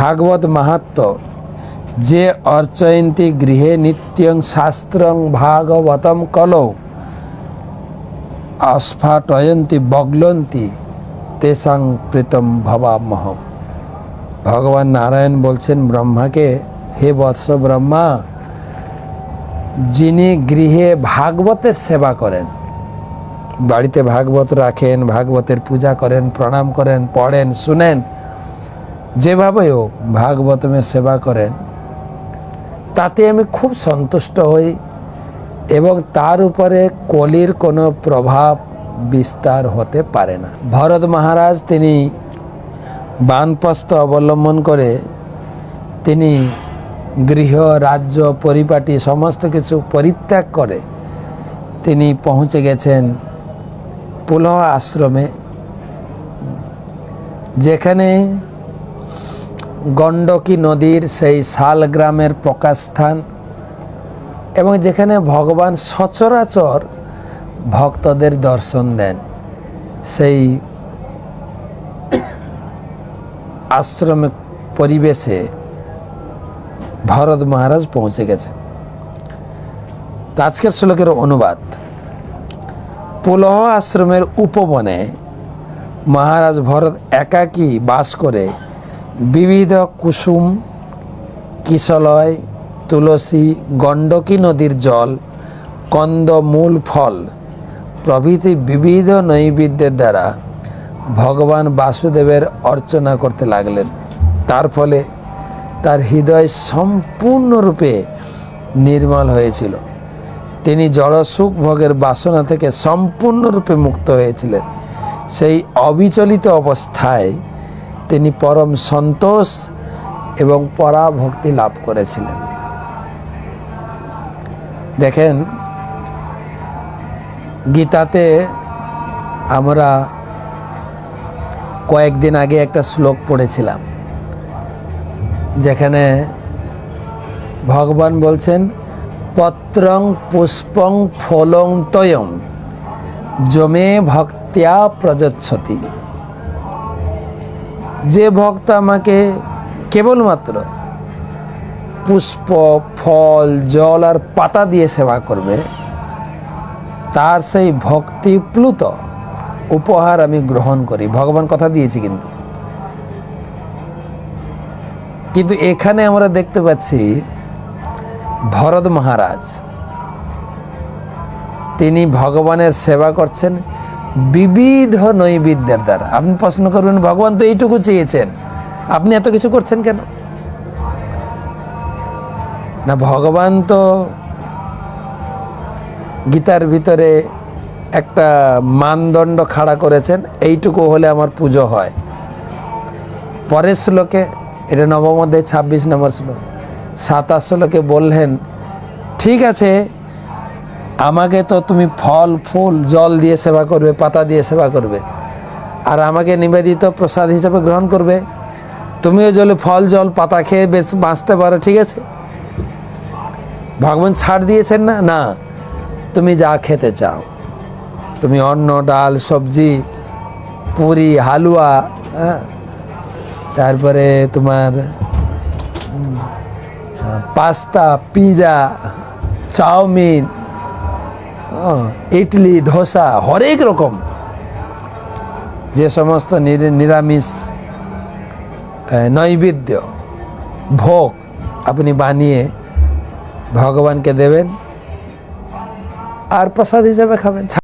ভাগবত মাহাত্ম, যে অর্চয়ন্তী গৃহে নিত্যং শাস্ত্রং ভাগবতম কলৌ আস্ফাটয়ন্তী বগলন্তী, তেসাং প্রীতম ভবামহম ভগবান নারায়ণ বলছেন ব্রহ্মাকে, হে বৎস ব্রহ্মা, যিনি গৃহে ভাগবতের সেবা করেন, বাড়িতে ভাগবত রাখেন, ভাগবতের পূজা করেন, প্রণাম করেন, পড়েন, শুনেন যেভাবে হোক ভাগবতমের সেবা করেন, তাতে আমি খুব সন্তুষ্ট হই এবং তার উপরে কলির কোনো প্রভাব বিস্তার হতে পারে না। ভরত মহারাজ তিনি বানপ্রস্থ অবলম্বন করে তিনি গৃহ, রাজ্য, পরিপাটি সমস্ত কিছু পরিত্যাগ করে তিনি পৌঁছে গেছেন পুলহ আশ্রমে, যেখানে গণ্ডকী নদীর সেই শাল গ্রামের প্রকাশস্থান এবং যেখানে ভগবান সচরাচর ভক্তদের দর্শন দেন। সেই আশ্রমে পরিবেশে ভরত মহারাজ পৌঁছে গেছে আজকের শ্লোকের অনুবাদ। পুলহ আশ্রমের উপবনে মহারাজ ভরত একাকী বাস করে বিবিধ কুসুম, কিশলয়, তুলসী, গণ্ডকী নদীর জল কন্দমূল ফল প্রভৃতি বিবিধ নৈবেদ্যের দ্বারা ভগবান বাসুদেবের অর্চনা করতে লাগলেন। তার ফলে তার হৃদয় সম্পূর্ণরূপে নির্মল হয়েছিল। তিনি জড়সুখ ভোগের বাসনা থেকে সম্পূর্ণরূপে মুক্ত হয়েছিলেন। সেই অবিচলিত অবস্থায় তিনি পরম সন্তোষ এবং পরাভক্তি লাভ করেছিলেন। দেখেন, গীতাতে আমরা কয়েকদিন আগে একটা শ্লোক পড়েছিলাম, যেখানে ভগবান বলছেন, পত্রং পুষ্পং ফলং তয়ং জমে ভক্তিয়া প্রযচ্ছতি। যে ভক্ত আমাকে কেবলমাত্র পুষ্প, ফল, জল আর পাতা দিয়ে সেবা করবে, তার সেই ভক্তি প্লুত উপহার আমি গ্রহণ করি। ভগবান কথা দিয়েছি কিন্তু। কিন্তু এখানে আমরা দেখতে পাচ্ছি ভরত মহারাজ, তিনি ভগবানের সেবা করছেন। বিবিধ নৈবেদ্যের দ্বারা। আপনি প্রশ্ন করবেন, ভগবান তো এইটুকু চেয়েছেন। আপনি এত কিছু করছেন কেন? না, ভগবান তো গীতার ভিতরে একটা মানদণ্ড খাড়া করেছেন, এইটুকু হলে আমার পুজো হয়। পরের শ্লোকে, এটা নবম অধ্যায় ছাব্বিশ নম্বর শ্লোক, সাতাশ শ্লোকে বললেন, ঠিক আছে আমাকে তো তুমি ফল, ফুল, জল দিয়ে সেবা করবে, পাতা দিয়ে সেবা করবে। আর আমাকে নিবেদিত প্রসাদ হিসাবে গ্রহণ করবে। তুমিও জলে ফল, জল, পাতা খেয়ে বেশ বাঁচতে পারো, ঠিক আছে? ভগবান ছাড় দিয়েছেন না? না, তুমি যা খেতে চাও। তুমি অন্ন, ডাল, সবজি, পুরি, হালুয়া হ্যাঁ? তারপরে তোমার pasta, pizza, chow mein idli, dosa, হরেক রকম। যে সমস্ত নির- নিরামিষ নৈবেদ্য, ভোগ আপনি বানিয়ে ভগবানকে দেবেন, আর প্রসাদ হিসাবে খাবেন।